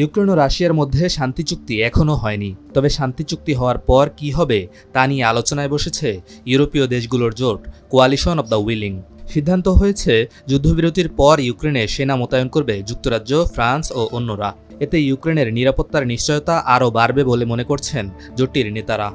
Ukraine ও রাশিয়ার মধ্যে শান্তি চুক্তি এখনও হয়নি। তবে শান্তি চুক্তি হওয়ার পর কি হবে তা নিয়ে আলোচনায় বসেছে ইউরোপীয় দেশগুলোর জোট কোয়ালিশন অব দ্য উইলিং সিদ্ধান্ত হয়েছে যুদ্ধবিরতির পর ইউক্রেনে সেনা মোতায়েন করবে যুক্তরাজ্য, ফ্রান্স ও অন্যরা। এতে ইউক্রেনের নিরাপত্তার নিশ্চয়তা আরও বাড়বে বলে মনে করছেন জোটটির নেতারা।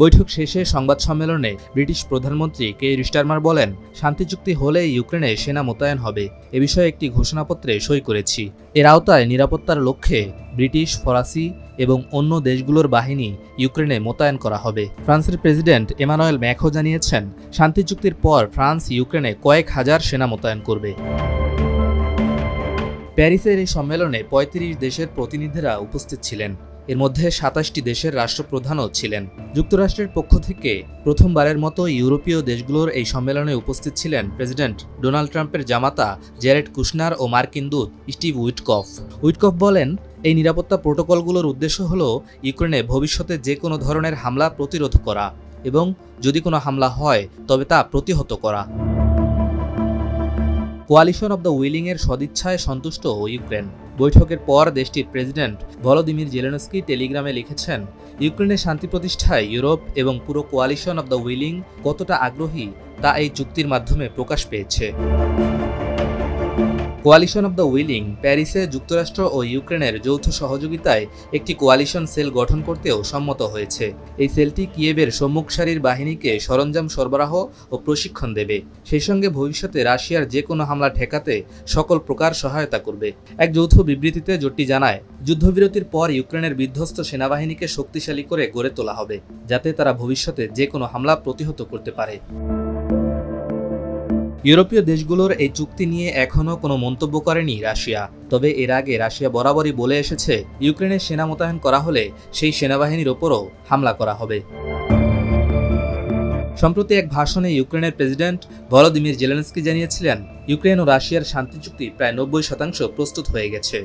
বৈঠক শেষে সংবাদ সম্মেলনে ব্রিটিশ প্রধানমন্ত্রী কে রিস্টারমার বলেন, শান্তি চুক্তি হলে ইউক্রেনে সেনা মোতায়েন হবে। এ বিষয়ে একটি ঘোষণাপত্রে সই করেছি। এর আওতায় নিরাপত্তার লক্ষ্যে ব্রিটিশ, ফরাসি এবং অন্য দেশগুলোর বাহিনী ইউক্রেনে মোতায়েন করা হবে। ফ্রান্সের প্রেসিডেন্ট এমানুয়েল ম্যাখো জানিয়েছেন, শান্তি চুক্তির পর ফ্রান্স ইউক্রেনে কয়েক হাজার সেনা মোতায়েন করবে। প্যারিসের এই সম্মেলনে ৩৫ দেশের প্রতিনিধিরা উপস্থিত ছিলেন। এর মধ্যে সাতাশটি দেশের রাষ্ট্রপ্রধানও ছিলেন। যুক্তরাষ্ট্রের পক্ষ থেকে প্রথমবারের মতো ইউরোপীয় দেশগুলোর এই সম্মেলনে উপস্থিত ছিলেন প্রেসিডেন্ট ডোনাল্ড ট্রাম্পের জামাতা জ্যারেড কুশনার ও মার্কিন দূত স্টিভ উইটকফ। উইটকফ বলেন, এই নিরাপত্তা প্রোটোকলগুলোর উদ্দেশ্য হল ইউক্রেনে ভবিষ্যতে যে কোনো ধরনের হামলা প্রতিরোধ করা এবং যদি কোনো হামলা হয়, তবে তা প্রতিহত করা। কোয়ালিশন অব দ্য উইলিং এর সদিচ্ছায় সন্তুষ্ট ইউক্রেন। বৈঠকের পর দেশটির প্রেসিডেন্ট ভলোদিমির জেলেনস্কি টেলিগ্রামে লিখেছেন, ইউক্রেনের শান্তি প্রতিষ্ঠায় ইউরোপ এবং পুরো কোয়ালিশন অব দ্য উইলিং কতটা আগ্রহী তা এই চুক্তির মাধ্যমে প্রকাশ পেয়েছে। কোয়ালিশন অব দ্য উইলিং প্যারিসে যুক্তরাষ্ট্র ও ইউক্রেনের যৌথ সহযোগিতায় একটি কোয়ালিশন সেল গঠন করতেও সম্মত হয়েছে। এই সেলটি কিয়েবের সম্মুখ সারির বাহিনীকে সরঞ্জাম সরবরাহ ও প্রশিক্ষণ দেবে। সেই সঙ্গে ভবিষ্যতে রাশিয়ার যে কোনো হামলা ঠেকাতে সকল প্রকার সহায়তা করবে। এক যৌথ বিবৃতিতে জোটটি জানায়, যুদ্ধবিরতির পর ইউক্রেনের বিধ্বস্ত সেনাবাহিনীকে শক্তিশালী করে গড়ে তোলা হবে, যাতে তারা ভবিষ্যতে যে কোনো হামলা প্রতিহত করতে পারে। ইউরোপীয় দেশগুলোর এই চুক্তি নিয়ে এখনও কোনো মন্তব্য করেনি রাশিয়া। তবে এর আগে রাশিয়া বরাবরই বলে এসেছে, ইউক্রেনের সেনা মোতায়েন করা হলে সেই সেনাবাহিনীর ওপরও হামলা করা হবে। সম্প্রতি এক ভাষণে ইউক্রেনের প্রেসিডেন্ট ভলোদিমির জেলেনস্কি জানিয়েছিলেন, ইউক্রেন ও রাশিয়ার শান্তি চুক্তি প্রায় নব্বই শতাংশ প্রস্তুত হয়ে গেছে।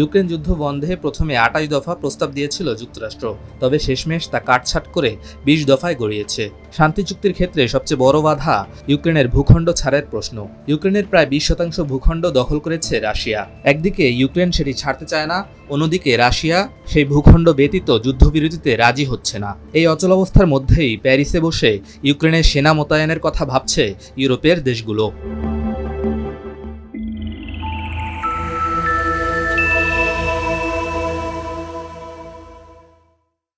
ইউক্রেন যুদ্ধ বন্ধে প্রথমে আটাশ দফা প্রস্তাব দিয়েছিল যুক্তরাষ্ট্র, তবে শেষমেশ তা কাটছাট করে বিশ দফায় গড়িয়েছে। শান্তি চুক্তির ক্ষেত্রে সবচেয়ে বড় বাধা ইউক্রেনের ভূখণ্ড ছাড়ের প্রশ্ন। ইউক্রেনের প্রায় বিশ শতাংশ ভূখণ্ড দখল করেছে রাশিয়া। একদিকে ইউক্রেন সেটি ছাড়তে চায় না, অন্যদিকে রাশিয়া সেই ভূখণ্ড ব্যতীত যুদ্ধবিরতিতে রাজি হচ্ছে না। এই অচলাবস্থার মধ্যেই প্যারিসে বসে ইউক্রেনের সেনা মোতায়েনের কথা ভাবছে ইউরোপের দেশগুলো।